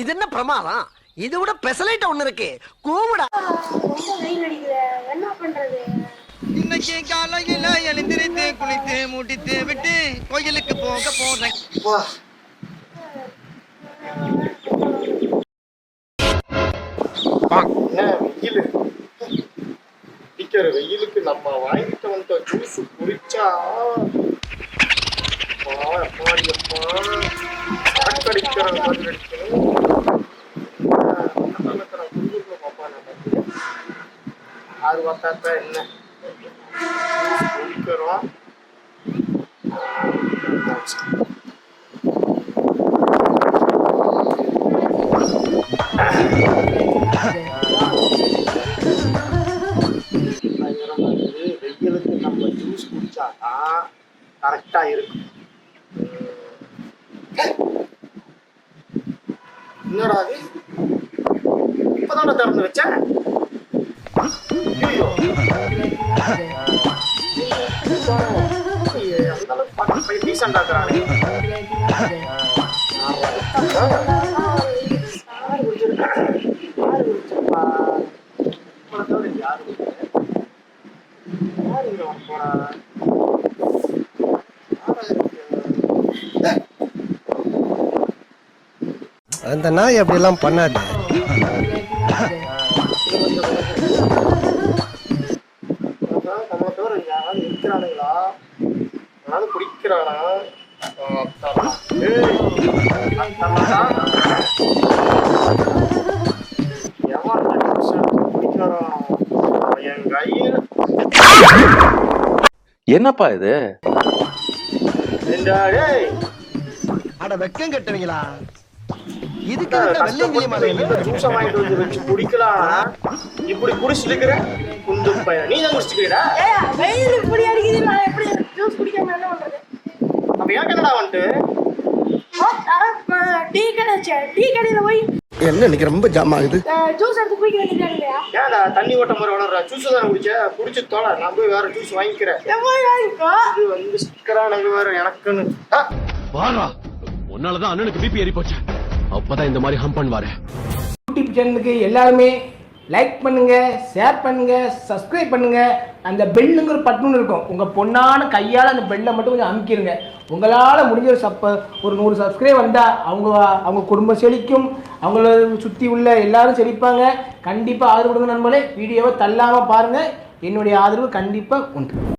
இது என்ன பிரமாதம்? இது விட பெசலைட் ஒண்ணு இருக்கு. கூவுடா. என்ன பண்றது இன்னைக்கு காலையில எழுந்திருத்து குளித்து மூட்டித்து விட்டு கோயிலுக்கு போக போறேன். வெயிலுக்கு நம்ம வாங்கிட்டு வந்த ஜூஸ் குடிச்சா அப்பா, அப்பா, எப்பா, சரக்கு அடிக்கிற மாதிரி அடிக்கணும். நம்ம. என்ன குடிக்கிறோம் வெயிலுக்கு நம்ம ஜூஸ் குடிச்சாதான் கரெக்டா இருக்கும் என்னடா அது இப்பதான திறந்து வச்சேன் ஐயோ. ஐயே, juice எடுத்து குடிக்கிறான்? என் கையில என்னப்பா இது? அட வெக்கம் கட்டுவீங்களா? இதுக்கு juice அ வாங்கிட்டு வந்து வச்சு குடிக்கலாம் இப்படி குடிச்சிட்டு இருக்கிற குண்டு பையன் நீ தான் குடிச்சிக்கிறா வெயில் இப்படி அடிக்குது நான் எப்படி ஜூஸ் குடிக்காம என்ன பண்றது? அப்ப ஏன் என்னடா வந்துட்டு? டீ கடை டீ கடையில போய் என்ன இன்னைக்கு ரொம்ப ஜாம் ஆகுது? ஜூஸ் எடுத்து குடிக்க வேண்டியது ஏன்டா தண்ணி ஓட்ட மாதிரி வளர்ற? ஜூஸ் தானே குடிச்ச? குடிச்சு தோல நான் போய் வேற ஜூஸ் வாங்கிக்கிறேன். எவ்வளவு வாங்கிக்கோ இது வந்து ஸ்டிக்கரானது வேற எனக்குன்னு. வாரா உன்னாலதான் அண்ணனுக்கு பிபி ஏறி போச்சு. அப்பதான் இந்த மாதிரி ஹம் பண்ணுவாரு. யூடியூப் சேனலுக்கு எல்லாருமே லைக் பண்ணுங்க ஷேர் பண்ணுங்க சப்ஸ்கிரைப் பண்ணுங்க. அந்த பெல்லுங்கிற பட்டன் இருக்கும். உங்க பொண்ணான கையால் அந்த பெல்லை மட்டும் கொஞ்சம் அமுக்கிடுங்க உங்களால் முடிஞ்ச ஒரு சப்ப ஒரு நூறு சப்ஸ்கிரைப் வந்தால் அவங்க அவங்க குடும்பம் செழிக்கும். அவங்கள சுற்றி உள்ள எல்லாரும் செழிப்பாங்க. கண்டிப்பாக ஆதரவு கொடுங்க நண்பர்களே. வீடியோவை தள்ளாமல் பாருங்கள் என்னுடைய ஆதரவு கண்டிப்பாக உண்டு.